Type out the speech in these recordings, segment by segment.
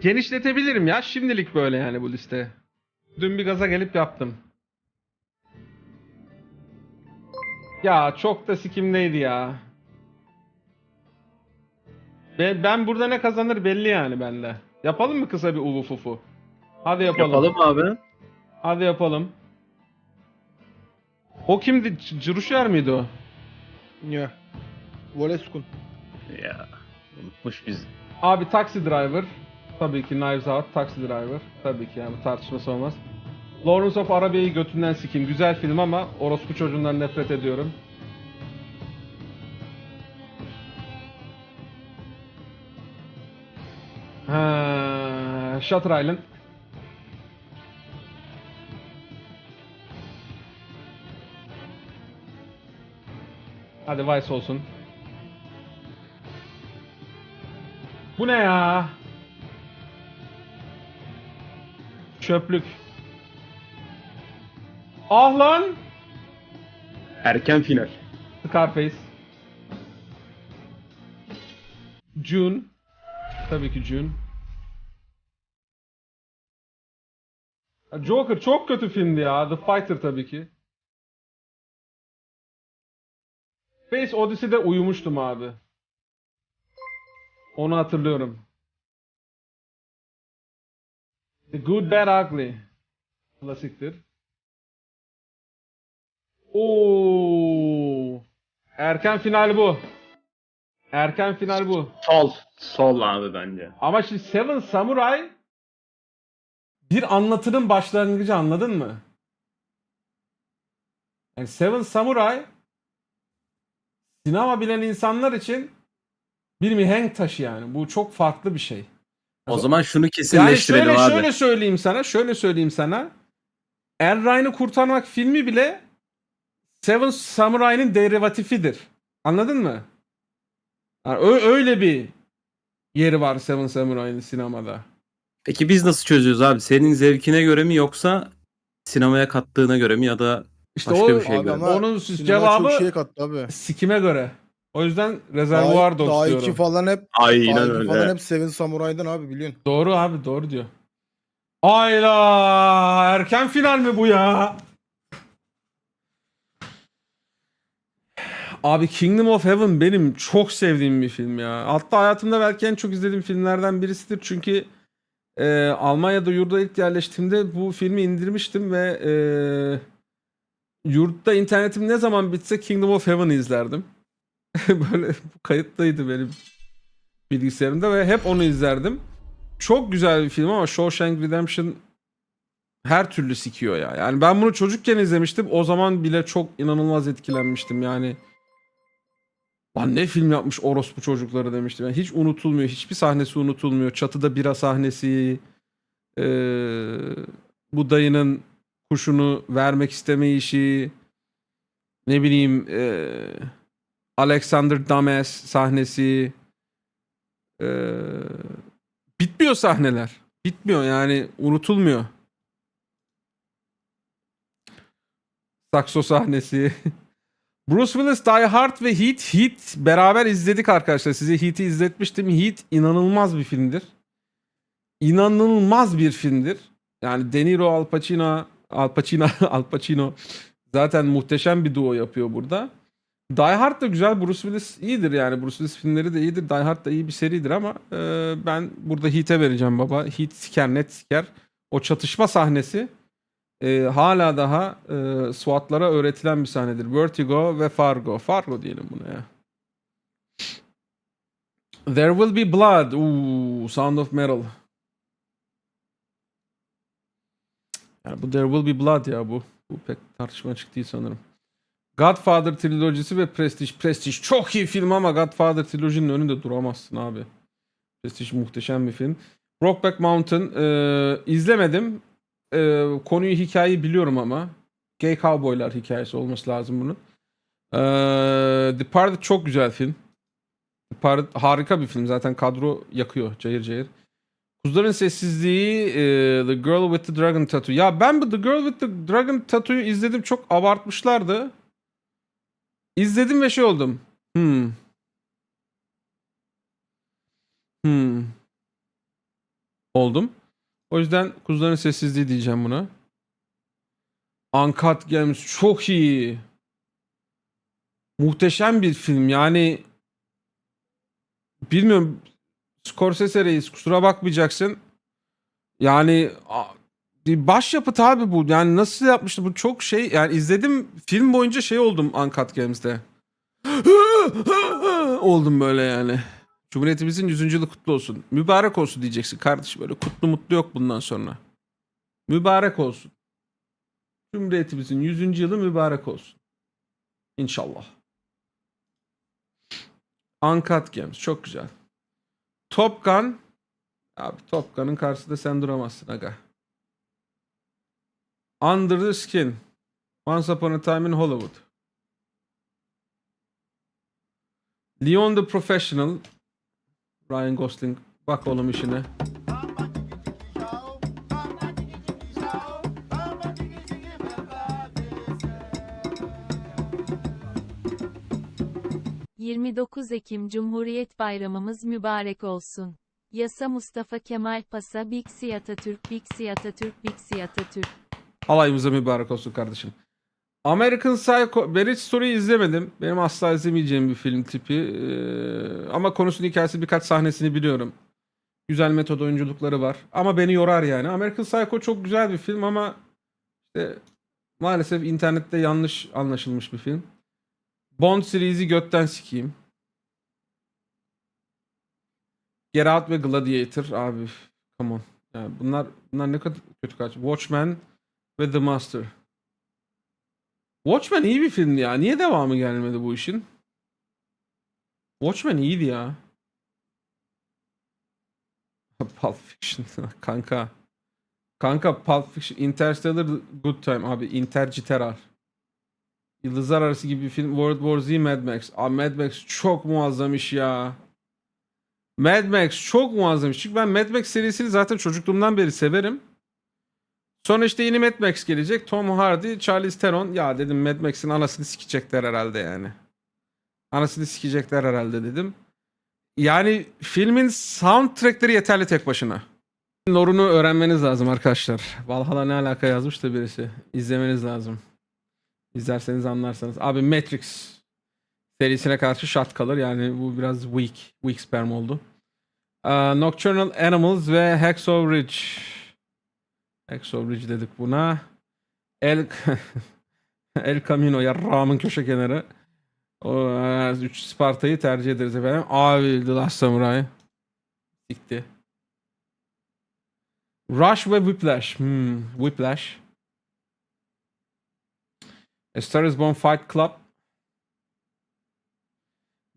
genişletebilirim ya. Şimdilik böyle yani bu liste. Dün bir gaza gelip yaptım. Ya çok da sikimdeydi ya. Ben, ben burada ne kazanır belli yani bende. Yapalım mı kısa bir uvu fufu? Hadi yapalım. Yapalım abi. Hadi yapalım. O kimdi? C- Cıruşer miydi o? Ya. Voleskun. Ya unutmuş bizi. Abi Taxi Driver. Tabii ki Knives Out, Taxi Driver. Tabii ki yani bu tartışması olmaz. Lawrence of Arabia'yı götünden sikeyim. Güzel film ama orospu çocuğundan nefret ediyorum. Ha, Shutter Island. Hadi Vice olsun. Bu ne ya? Çöplük. Ah lan! Erken final. Scarface. June. Tabii ki June. Joker çok kötü filmdi ya. The Fighter tabii ki. Space Odyssey'de uyumuştum abi. Onu hatırlıyorum. The Good, Bad, Ugly. Klasiktir. Oo. Erken final bu. Erken final bu. Sol. Sol abi bence. Ama şimdi Seven Samurai bir anlatının başlangıcı anladın mı? Yani Seven Samurai sinema bilen insanlar için bir mihenk taşı yani. Bu çok farklı bir şey. O zaman şunu Yani kesinleştirelim şöyle, abi. şöyle söyleyeyim sana, şöyle söyleyeyim sana. Er Ryan'ı kurtarmak filmi bile Seven Samurai'nin derivatifidir. Anladın mı? Yani ö- öyle bir yeri var Seven Samurai'nin sinemada. Peki biz nasıl çözüyoruz abi? Senin zevkine göre mi yoksa sinemaya kattığına göre mi ya da İşte Başka o bir şey Abi göre. ama onun sinema cevabı çok şey kattı abi. sikime göre. O yüzden Reservoir Daha, Dogs daha diyorum. iki falan hep aynen daha iki öyle. falan hep Seven Samurai'dan abi biliyorsun. Doğru abi doğru diyor. Ayla erken final mi bu ya? Abi Kingdom of Heaven benim çok sevdiğim bir film ya. Hatta hayatımda belki en çok izlediğim filmlerden birisidir. Çünkü e, Almanya'da yurda ilk yerleştiğimde bu filmi indirmiştim ve e, yurtta internetim ne zaman bitse Kingdom of Heaven'ı izlerdim. Böyle bu kayıtlıydı benim bilgisayarımda ve hep onu izlerdim. Çok güzel bir film ama Shawshank Redemption her türlü sikiyor ya. Yani ben bunu çocukken izlemiştim. O zaman bile çok inanılmaz etkilenmiştim yani. Lan ne film yapmış orospu çocukları demiştim. Yani hiç unutulmuyor. Hiçbir sahnesi unutulmuyor. Çatıda bira sahnesi. eee, bu dayının kuşunu vermek istemeyişi. Ne bileyim eee, Alexander Dames sahnesi. Eee bitmiyor sahneler. Bitmiyor yani unutulmuyor. Sakso sahnesi. Bruce Willis Die Hard ve Heat. Heat beraber izledik arkadaşlar. Size Heat'i izletmiştim. Heat inanılmaz bir filmdir. İnanılmaz bir filmdir. Yani De Niro, Al Pacino, Al Pacino, Al Pacino zaten muhteşem bir duo yapıyor burada. Die Hard da güzel. Bruce Willis iyidir yani. Bruce Willis filmleri de iyidir. Die Hard da iyi bir seridir ama e, ben burada Heat'e vereceğim baba. Heat siker net siker. O çatışma sahnesi e, hala daha e, SWAT'lara öğretilen bir sahnedir. Vertigo ve Fargo. Fargo diyelim buna ya. There Will Be Blood. Ooh, Sound of Metal. Yani bu There Will Be Blood ya bu. Bu pek tartışma açık değil sanırım. Godfather trilojisi ve Prestige. Prestige çok iyi film ama Godfather trilojinin önünde duramazsın abi. Prestige muhteşem bir film. Brokeback Mountain e, izlemedim. E, konuyu hikayeyi biliyorum ama. Gay Cowboylar hikayesi olması lazım bunun. E, Departed çok güzel film. Departed harika bir film. Zaten kadro yakıyor cayır cayır. Kuzuların Sessizliği, e, The Girl with the Dragon Tattoo. Ya ben bu The Girl with the Dragon Tattoo'yu izledim. Çok abartmışlardı. İzledim ve şey oldum. Hmm. Hmm. oldum. O yüzden kuzuların sessizliği diyeceğim buna. Uncut Gems çok iyi. Muhteşem bir film. Yani bilmiyorum Scorsese reis kusura bakmayacaksın. Yani başyapıt abi bu. Yani nasıl yapmıştı bu çok şey. Yani izledim film boyunca şey oldum Uncut Gems'te. oldum böyle yani. Cumhuriyetimizin 100. yılı kutlu olsun. Mübarek olsun diyeceksin kardeşim. Böyle kutlu mutlu yok bundan sonra. Mübarek olsun. Cumhuriyetimizin 100. yılı mübarek olsun. İnşallah. Uncut Gems çok güzel. Top Gun Abi Top Gun'ın karşısında sen duramazsın aga. Under the Skin Once Upon a Time in Hollywood Leon the Professional Ryan Gosling bak oğlum işine. — 29 Ekim Cumhuriyet Bayramımız mübarek olsun. Yasa Mustafa Kemal Pasa Biksi Atatürk Biksi Atatürk Biksi Atatürk Alayımıza mübarek olsun kardeşim. American Psycho, ben hiç Story'yi izlemedim. Benim asla izlemeyeceğim bir film tipi. Ee, ama konusunun hikayesi birkaç sahnesini biliyorum. Güzel metod oyunculukları var. Ama beni yorar yani. American Psycho çok güzel bir film ama işte maalesef internette yanlış anlaşılmış bir film. Bond serisi götten sikeyim. Get Out ve Gladiator abi come on. Yani bunlar bunlar ne kadar kötü kaç. Watchmen ve The Master. Watchmen iyi bir filmdi ya. Niye devamı gelmedi bu işin? Watchmen iyiydi ya. Pulp Fiction kanka. Kanka Pulp Fiction, Interstellar Good Time abi Interstellar. Yıldızlar Arası gibi bir film World War Z Mad Max. Abi Mad Max çok muazzam iş ya. Mad Max çok muazzam iş. Çünkü ben Mad Max serisini zaten çocukluğumdan beri severim. Sonra işte yeni Mad Max gelecek. Tom Hardy, Charlize Theron. Ya dedim Mad Max'in anasını sikecekler herhalde yani. Anasını sikecekler herhalde dedim. Yani filmin soundtrackleri yeterli tek başına. Lore'unu öğrenmeniz lazım arkadaşlar. Valhalla ne alaka yazmış da birisi. İzlemeniz lazım. İzlerseniz anlarsanız. Abi Matrix serisine karşı şart kalır. Yani bu biraz weak. Weak sperm oldu. Aa, Nocturnal Animals ve Hacksaw Ridge. Hacksaw Ridge dedik buna. El El Camino yarrağımın köşe kenarı. O, üç Sparta'yı tercih ederiz efendim. Abi The Last Samurai. Sikti. Rush ve Whiplash. Hmm, Whiplash. A Star is Born Fight Club.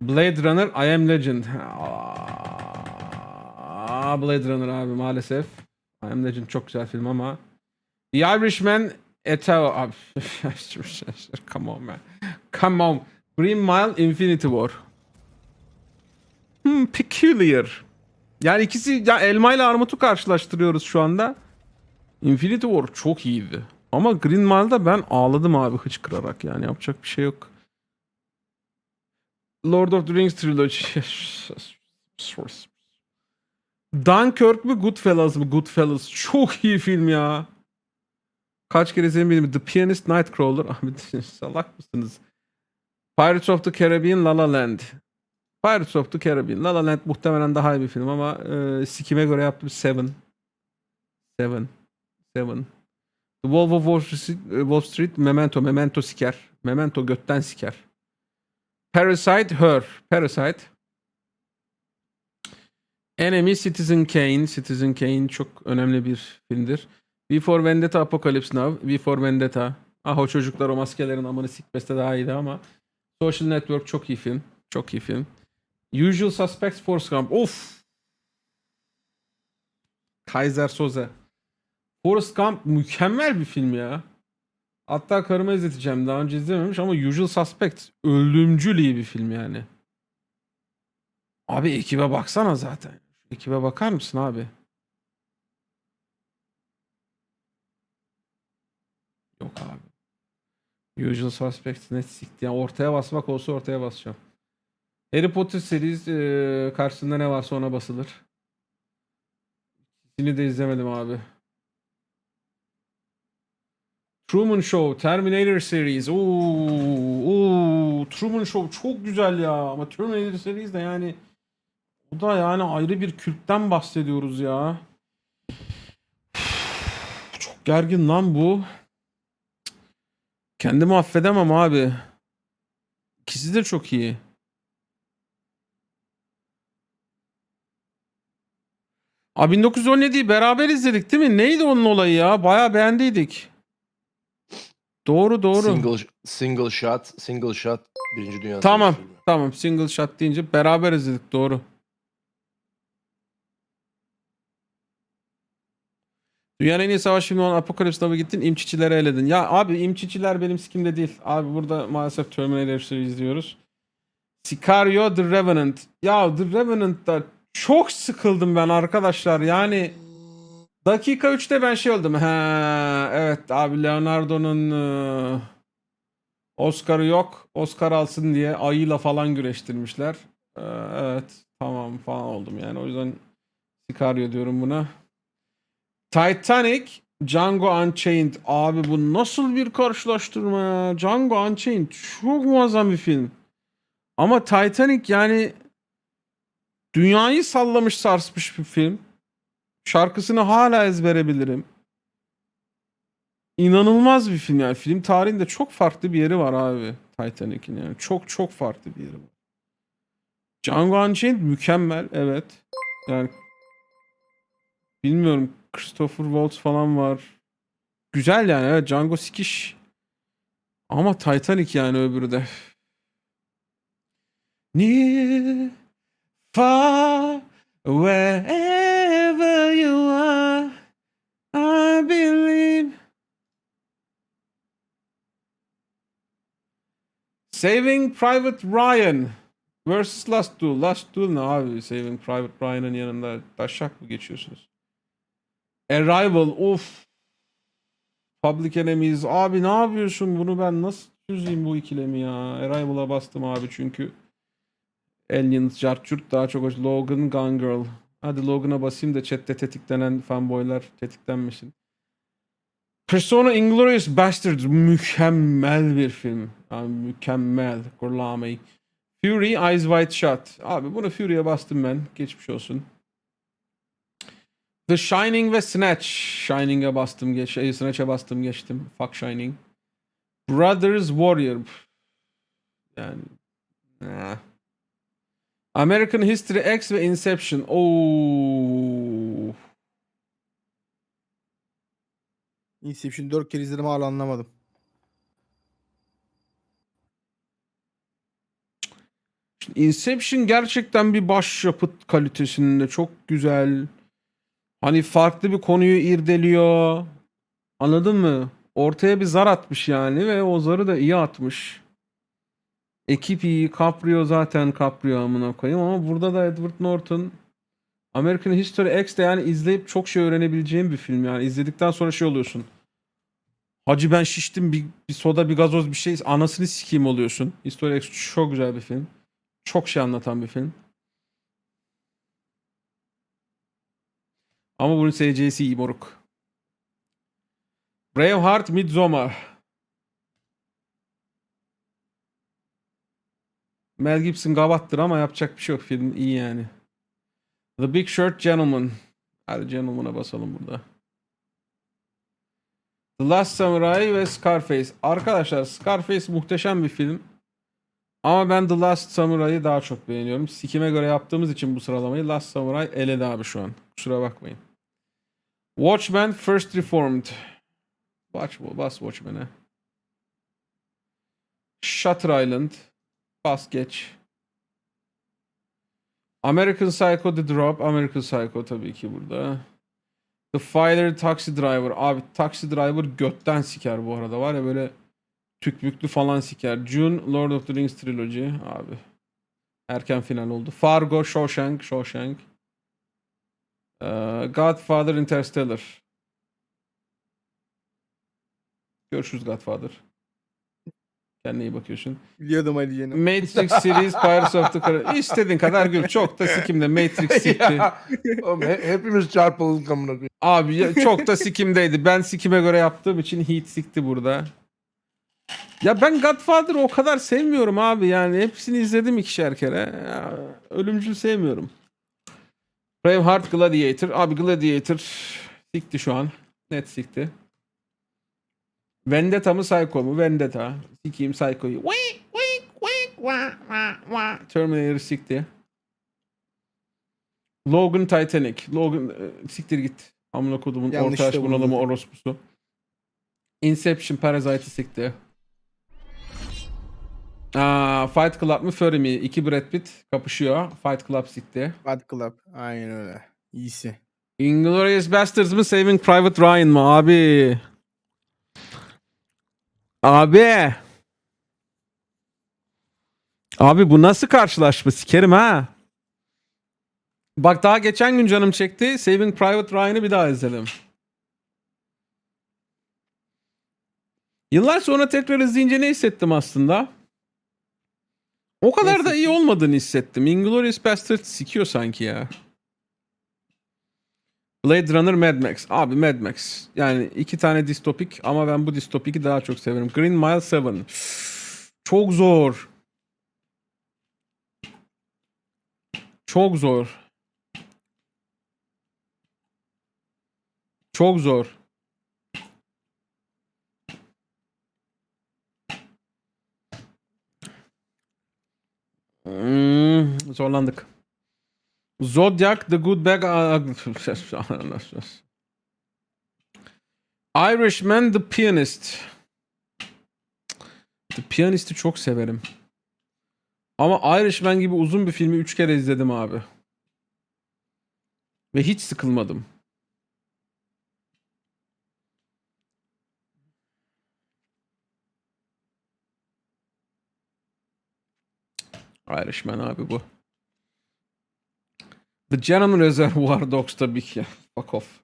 Blade Runner I Am Legend. Aa, Blade Runner abi maalesef. I Am Legend çok güzel film ama. The Irishman Etao abi. Come on man. Come on. Green Mile Infinity War. Hmm, peculiar. Yani ikisi ya elma ile armutu karşılaştırıyoruz şu anda. Infinity War çok iyiydi. Ama Green Mile'da ben ağladım abi hıçkırarak yani yapacak bir şey yok. Lord of the Rings Trilogy. Dunkirk mü Goodfellas mı? Goodfellas. Çok iyi film ya. Kaç kere izledim. The Pianist Nightcrawler. Abi salak mısınız? Pirates of the Caribbean La La Land. Pirates of the Caribbean. La La Land muhtemelen daha iyi bir film ama e, sikime göre yaptım Seven. Seven. Seven. The Wolf of Wall Street, e, Wall Street Memento. Memento siker. Memento götten siker. Parasite Her. Parasite. Enemy Citizen Kane. Citizen Kane çok önemli bir filmdir. V for Vendetta Apocalypse Now. V Vendetta. Ah o çocuklar o maskelerin amını sikmesi de daha iyiydi ama. Social Network çok iyi film. Çok iyi film. Usual Suspects Forrest Gump. Of. Kaiser Soze. Forrest Gump mükemmel bir film ya. Hatta karıma izleteceğim. Daha önce izlememiş ama Usual Suspects ölümcül iyi bir film yani. Abi ekibe baksana zaten. Ekibe bakar mısın abi? Yok abi. Usual Suspects net sikti. Yani ortaya basmak olsa ortaya basacağım. Harry Potter serisi e, karşısında ne varsa ona basılır. İkisini de izlemedim abi. Truman Show, Terminator series. Oo, oo, Truman Show çok güzel ya. Ama Terminator series de yani o da yani ayrı bir kültten bahsediyoruz ya. Çok gergin lan bu. Kendimi affedemem abi. İkisi de çok iyi. Abi 1917'yi beraber izledik değil mi? Neydi onun olayı ya? Bayağı beğendiydik. Doğru doğru. Single, single shot, single shot Birinci Dünya Tamam. Savaşı. Tamam single shot deyince beraber izledik doğru. Dünyanın en iyi savaş filmi olan Apocalypse Now'a gittin imçiçileri eledin. Ya abi imçiçiler benim sikimde değil. Abi burada maalesef Terminator'ı izliyoruz. Sicario The Revenant. Ya The Revenant'ta çok sıkıldım ben arkadaşlar. Yani dakika 3'te ben şey oldum. He evet abi Leonardo'nun ıı, Oscar'ı yok. Oscar alsın diye ayıyla falan güreştirmişler. Ee, evet tamam falan oldum yani. O yüzden Sicario diyorum buna. Titanic, Django Unchained. Abi bu nasıl bir karşılaştırma ya? Django Unchained çok muazzam bir film. Ama Titanic yani dünyayı sallamış sarsmış bir film. Şarkısını hala ezbere bilirim. İnanılmaz bir film yani. Film tarihinde çok farklı bir yeri var abi Titanic'in yani. Çok çok farklı bir yeri var. Django Unchained mükemmel evet. Yani bilmiyorum Christopher Waltz falan var. Güzel yani evet Django sikiş. Ama Titanic yani öbürü de. Near, far, wherever you are, I believe. Saving Private Ryan vs. Last Duel. Last Duel ne abi? Saving Private Ryan'ın yanında taşak mı geçiyorsunuz? Arrival of Public Enemies. Abi ne yapıyorsun? Bunu ben nasıl çözeyim bu ikilemi ya? Arrival'a bastım abi çünkü Aliens, Jarchurt daha çok hoş. Logan, Gone Girl. Hadi Logan'a basayım da chatte tetiklenen fanboylar tetiklenmesin. Persona Inglourious Basterds mükemmel bir film. Abi mükemmel. Gorlami. Fury Eyes Wide Shut. Abi bunu Fury'e bastım ben. Geçmiş olsun. The Shining ve Snatch. Shining'e bastım geç. Şey, Snatch'e bastım geçtim. Fuck Shining. Brothers Warrior. Yani. eh. American History X ve Inception. Oo. Inception 4 kere izledim hala anlamadım. Inception gerçekten bir başyapıt kalitesinde çok güzel. Hani farklı bir konuyu irdeliyor. Anladın mı? Ortaya bir zar atmış yani ve o zarı da iyi atmış. Ekip iyi. Caprio zaten Caprio amına koyayım ama burada da Edward Norton American History X de yani izleyip çok şey öğrenebileceğim bir film yani. izledikten sonra şey oluyorsun. Hacı ben şiştim bir, bir soda bir gazoz bir şey anasını sikeyim oluyorsun. History X çok güzel bir film. Çok şey anlatan bir film. Ama bunun SC'si iyi moruk. Braveheart Midsommar. Mel Gibson gavattır ama yapacak bir şey yok. Film iyi yani. The Big Short Gentleman. Hadi Gentleman'a basalım burada. The Last Samurai ve Scarface. Arkadaşlar Scarface muhteşem bir film. Ama ben The Last Samurai'yi daha çok beğeniyorum. Sikime göre yaptığımız için bu sıralamayı Last Samurai eledi abi şu an. Kusura bakmayın. Watchmen First Reformed. Watch, bas Watchmen'e. Shutter Island. Bas geç. American Psycho The Drop. American Psycho tabii ki burada. The Filer Taxi Driver. Abi Taxi Driver götten siker bu arada. Var ya böyle tükmüklü falan siker. June Lord of the Rings Trilogy. Abi. Erken final oldu. Fargo, Shawshank, Shawshank. Ee, Godfather, Interstellar. Görüşürüz Godfather. Sen neye bakıyorsun? Biliyordum Ali Cenab. Matrix series Pirates of the Caribbean. İstediğin kadar gül. Çok da sikimde Matrix sikti. Oğlum, he- hepimiz çarpıldık amına koyayım. Abi ya- çok da sikimdeydi. Ben sikime göre yaptığım için Heat sikti burada. Ya ben Godfather'ı o kadar sevmiyorum abi yani. Hepsini izledim ikişer kere. Ya, ölümcül sevmiyorum. Braveheart Gladiator. Abi Gladiator sikti şu an. Net sikti. Vendetta mı Psycho mu? Vendetta. Sikeyim Psycho'yu. Terminator sikti. Logan Titanic. Logan e, siktir git. Amına kodumun Yanlış orta yaş da bulundum. bunalımı orospusu. Inception Parasite'ı sikti. Aa, Fight Club mı Fury mi? İki Brad Pitt kapışıyor. Fight Club sikti. Bad Club. Aynen öyle. İyisi. Inglourious Basterds mı Saving Private Ryan mı abi? Abi. Abi bu nasıl karşılaşma? Sikerim ha. Bak daha geçen gün canım çekti. Saving Private Ryan'ı bir daha izledim. Yıllar sonra tekrar izleyince ne hissettim aslında? O kadar da iyi olmadığını hissettim. Inglourious Basterds sikiyor sanki ya. Blade Runner Mad Max. Abi Mad Max. Yani iki tane distopik ama ben bu distopiki daha çok severim. Green Mile 7. Çok zor. Çok zor. Çok zor. Hmm, zorlandık. Zodiac, The Good Bag, Irishman, The Pianist. The Pianist'i çok severim. Ama Irishman gibi uzun bir filmi 3 kere izledim abi. Ve hiç sıkılmadım. Irishman abi bu. The Gentleman Reservoir Dogs tabii ki. Fuck off.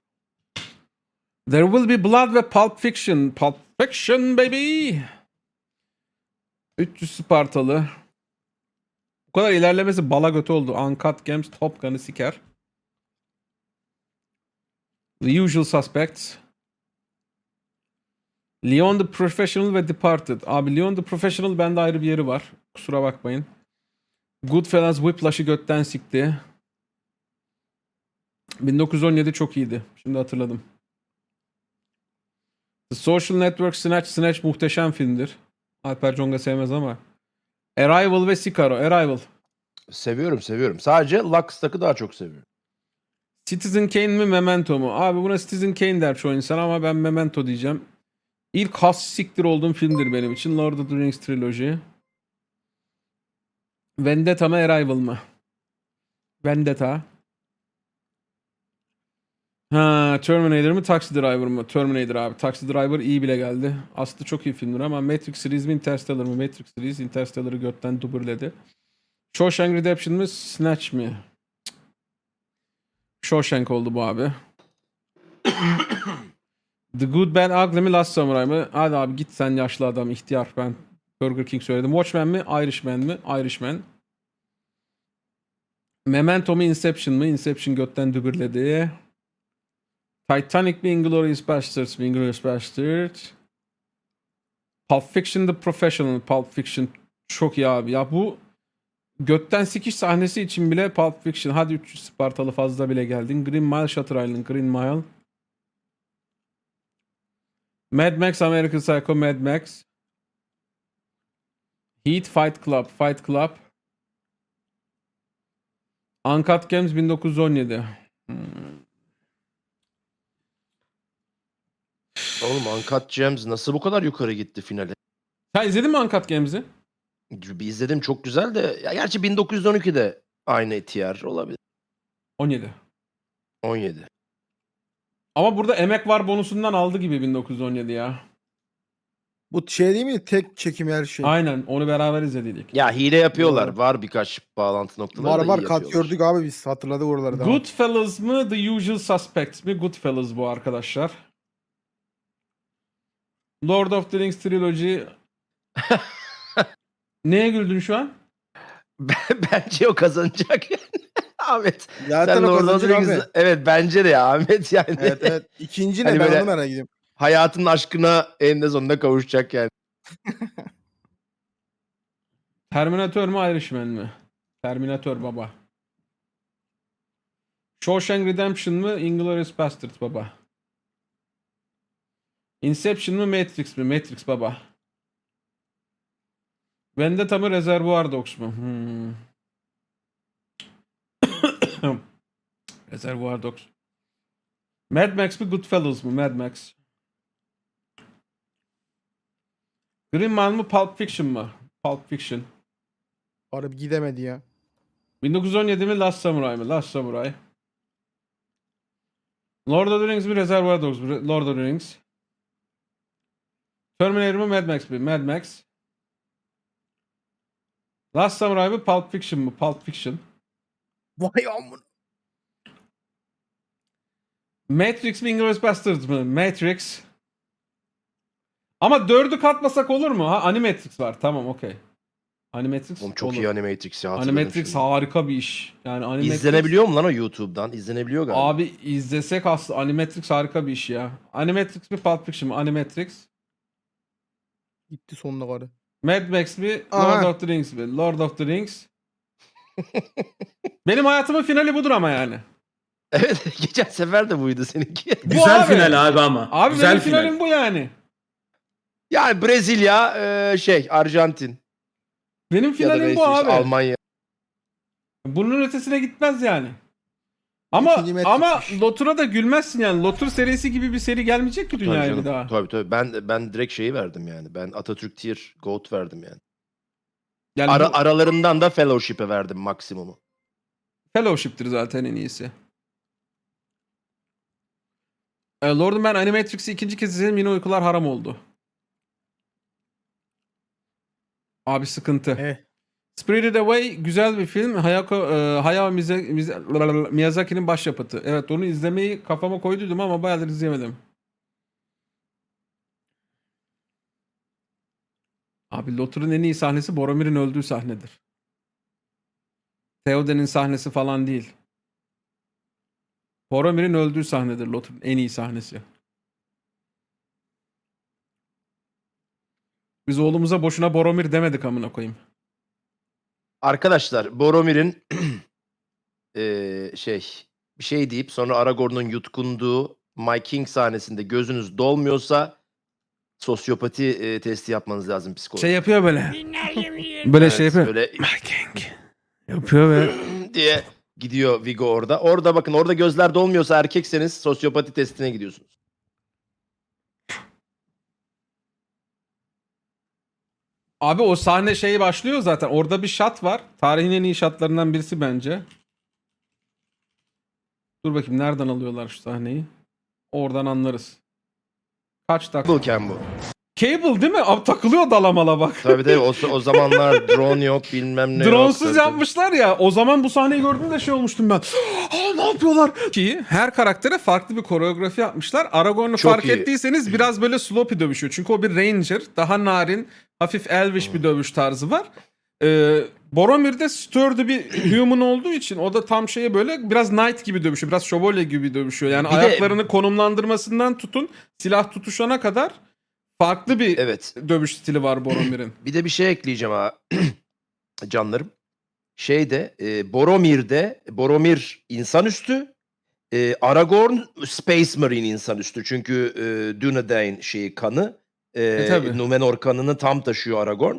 There will be blood ve Pulp Fiction. Pulp Fiction baby. 300 Spartalı. Bu kadar ilerlemesi bala götü oldu. Uncut Gems Top Gun'ı siker. The Usual Suspects. Leon the Professional ve Departed. Abi Leon the Professional bende ayrı bir yeri var. Kusura bakmayın. Goodfellas Whiplash'ı götten sikti. 1917 çok iyiydi. Şimdi hatırladım. The Social Network Snatch Snatch muhteşem filmdir. Alper Conga sevmez ama. Arrival ve Sicaro. Arrival. Seviyorum seviyorum. Sadece Lux'takı daha çok seviyorum. Citizen Kane mi Memento mu? Abi buna Citizen Kane der çoğu insan ama ben Memento diyeceğim. İlk has siktir olduğum filmdir benim için. Lord of the Rings Trilogy. Vendetta mı Arrival mı? Vendetta. Ha, Terminator mı Taxi Driver mı? Terminator abi. Taxi Driver iyi bile geldi. Aslında çok iyi filmdir ama Matrix series mi Interstellar mı? Matrix series Interstellar'ı götten dubledi. Shawshank Redemption mi Snatch mi? Shawshank oldu bu abi. The Good Bad Ugly mi Last Samurai mı? Hadi abi git sen yaşlı adam ihtiyar ben Burger King söyledim. Watchmen mi Irishman mi? Irishman. Memento mu Inception mı? Inception götten dübürledi. Titanic mi Inglourious Basterds mi? Inglourious Basterds. Pulp Fiction The Professional. Pulp Fiction çok iyi abi. Ya bu götten sikiş sahnesi için bile Pulp Fiction. Hadi 300 Spartalı fazla bile geldin. Green Mile, Shutter Island, Green Mile. Mad Max, American Psycho, Mad Max. Heat, Fight Club, Fight Club. Uncut Gems 1917. Hmm. Oğlum Uncut Gems nasıl bu kadar yukarı gitti finale? Sen izledin mi Uncut Gems'i? Bir izledim çok güzel de. Ya gerçi 1912'de aynı tier olabilir. 17. 17. Ama burada emek var bonusundan aldı gibi 1917 ya. Bu şey değil mi? Tek çekim her şey. Aynen onu beraber izledik. Ya hile yapıyorlar. Doğru. Var birkaç bağlantı noktaları var da var iyi kat yapıyorlar. gördük abi biz hatırladık oraları da. Goodfellas mı The Usual Suspects mi? Goodfellas bu arkadaşlar. Lord of the Rings Trilogy Neye güldün şu an? bence o kazanacak. Ahmet. Zaten Sen o oradan kazanacak direkt abi. izle- Evet bence de ya Ahmet yani. Evet evet. İkinci ne Hani ben böyle- onu merak ediyorum. Hayatın aşkına eninde sonunda kavuşacak yani. Terminator mu Irishman mi? Terminator baba. Shawshank Redemption mı Inglourious Basterds baba. Inception mı Matrix mi? Matrix baba. Vendetta mı Reservoir Dogs mu? Hmm. Reservoir Dogs. Mad Max mi Goodfellas mı? Mad Max. Green Mile mı Pulp Fiction mı? Pulp Fiction. Harbi gidemedi ya. 1917 mi Last Samurai mı? Last Samurai. Lord of the Rings mi Reservoir Dogs mu? Lord of the Rings. Terminator mı Mad Max mi? Mad Max. Last Samurai mı Pulp Fiction mı? Pulp Fiction. Vay amına. Matrix mi Inglourious Basterds mı? Matrix. Ama dördü katmasak olur mu? Ha Animatrix var. Tamam okey. Animatrix Oğlum çok olur. iyi Animatrix ya. hatırladım Animatrix şimdi. harika bir iş. Yani Animatrix... İzlenebiliyor mu lan o YouTube'dan? İzlenebiliyor galiba. Abi izlesek aslında Animatrix harika bir iş ya. Animatrix mi Pulp Fiction mı? Animatrix. Gitti sonuna karı. Mad Max mi? Lord Aha. of the Rings mi? Lord of the Rings. Benim hayatımın finali budur ama yani. Evet geçen sefer de buydu seninki. Güzel abi. final abi ama. Abi Güzel benim final. finalim bu yani. yani Brezilya e, şey Arjantin Benim ya da finalim neyse bu işte abi. Almanya. Bunun ötesine gitmez yani. Ama İkinci ama Lotur'a da gülmezsin yani. Lotur serisi gibi bir seri gelmeyecek ki Tabii dünyaya canım, bir daha. Tabii tabii. Ben ben direkt şeyi verdim yani. Ben Atatürk Tier Goat verdim yani. Yani Ara, bu aralarından da Fellowship'e verdim maksimumu. Fellowship'tir zaten en iyisi. E, Lord'um ben Animatrix'i ikinci kez izledim yine uykular haram oldu. Abi sıkıntı. Eh. Spirited Away güzel bir film. Hayako, e, Hayao Mize- Mize- Miyazaki'nin başyapıtı. Evet onu izlemeyi kafama koyduydum ama bayağıdır izleyemedim. Abi Lotur'un en iyi sahnesi Boromir'in öldüğü sahnedir. Theoden'in sahnesi falan değil. Boromir'in öldüğü sahnedir Lotur'un en iyi sahnesi. Biz oğlumuza boşuna Boromir demedik amına koyayım. Arkadaşlar Boromir'in eee, şey bir şey deyip sonra Aragorn'un yutkunduğu My King sahnesinde gözünüz dolmuyorsa sosyopati eee, testi yapmanız lazım psikolog. Şey yapıyor böyle. Böyle Evet, şey yapıyor. Böyle My king. Yapıyor ve diye gidiyor Vigo orada. Orada bakın orada gözler dolmuyorsa erkekseniz sosyopati testine gidiyorsunuz. Abi o sahne şeyi başlıyor zaten. Orada bir shot var. Tarihin en iyi shotlarından birisi bence. Dur bakayım nereden alıyorlar şu sahneyi. Oradan anlarız. Kaç dakika? Bulken bu. Cable değil mi? Abi takılıyor dalamala bak. Tabii tabii o, o zamanlar drone yok bilmem ne yok. Dronesuz tabii. yapmışlar ya. O zaman bu sahneyi gördüğümde şey olmuştum ben. Aa, ne yapıyorlar? Ki her karaktere farklı bir koreografi yapmışlar. Aragorn'u Çok fark iyi. ettiyseniz biraz böyle sloppy dövüşüyor. Çünkü o bir ranger. Daha narin, hafif elvish bir dövüş tarzı var. Ee, Boromir'de sturdy bir human olduğu için o da tam şeye böyle biraz knight gibi dövüşüyor. Biraz şövalye gibi dövüşüyor. Yani Bir de- ayaklarını konumlandırmasından tutun silah tutuşana kadar farklı bir Evet. dövüş stili var Boromir'in. Bir de bir şey ekleyeceğim ha. Canlarım. Şeyde e, Boromir'de Boromir insanüstü e, Aragorn Space Marine insanüstü. Çünkü e, Dunedain şeyi kanı e, E, tabii. Numenor kanını tam taşıyor Aragorn.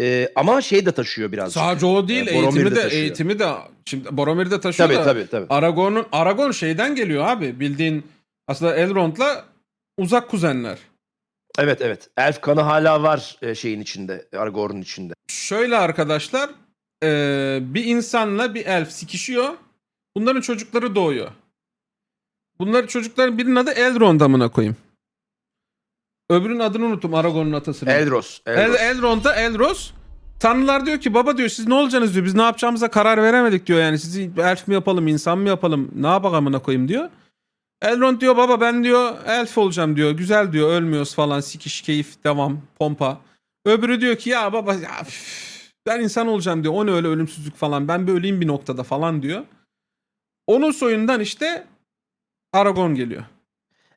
E, ama şey de taşıyor biraz. Sadece o değil, Yani Boromir eğitimi de de taşıyor. eğitimi de şimdi Boromir de taşıyor Tabii da tabii tabii. Aragorn'un Aragorn şeyden geliyor abi. Bildiğin aslında Elrond'la uzak kuzenler. Evet evet. Elf kanı hala var e, şeyin içinde. Aragorn'un içinde. Şöyle arkadaşlar, eee, bir insanla bir elf sikişiyor. Bunların çocukları doğuyor. Bunların çocukların birinin adı Elrond amına koyayım. Öbürünün adını unuttum Aragorn'un atasını. Elros. El, Elros. Elrond'da Elros. Tanrılar diyor ki baba diyor siz ne olacaksınız diyor. Biz ne yapacağımıza karar veremedik diyor yani. Sizi elf mi yapalım insan mı yapalım ne yapak amına koyayım diyor. Elrond diyor baba ben diyor elf olacağım diyor. Güzel diyor ölmüyoruz falan sikiş keyif devam pompa. Öbürü diyor ki ya baba ya, üf, Ben insan olacağım diyor. O ne öyle ölümsüzlük falan. Ben bir öleyim bir noktada falan diyor. Onun soyundan işte Aragorn geliyor.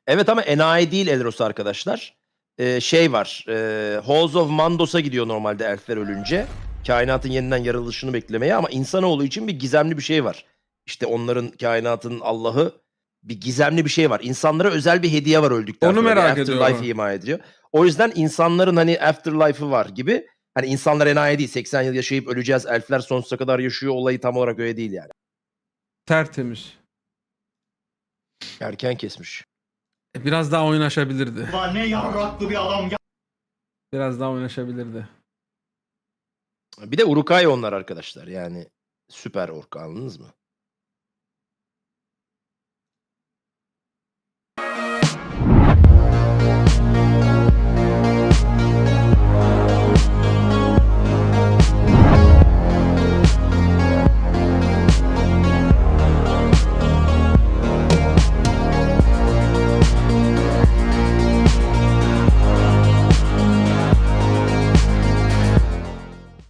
Evet ama enayi değil Elros arkadaşlar. Ee, şey var. E, Halls of Mandos'a gidiyor normalde elfler ölünce. Kainatın yeniden yaratılışını beklemeye ama insanoğlu için bir gizemli bir şey var. İşte onların kainatın Allah'ı bir gizemli bir şey var. İnsanlara özel bir hediye var öldükten Onu sonra. Merak ediyorum. Afterlife ima ediliyor. O yüzden insanların hani afterlife'ı var gibi. Hani insanlar enayi değil. 80 yıl yaşayıp öleceğiz. Elfler sonsuza kadar yaşıyor. Olayı tam olarak öyle değil yani. Tertemiz. Erken kesmiş. E, Biraz daha oynaşabilirdi. Ulan ne yarraklı bir adam Biraz daha oynaşabilirdi. Bir de Urukay onlar arkadaşlar. Yani süper ork anladınız mı?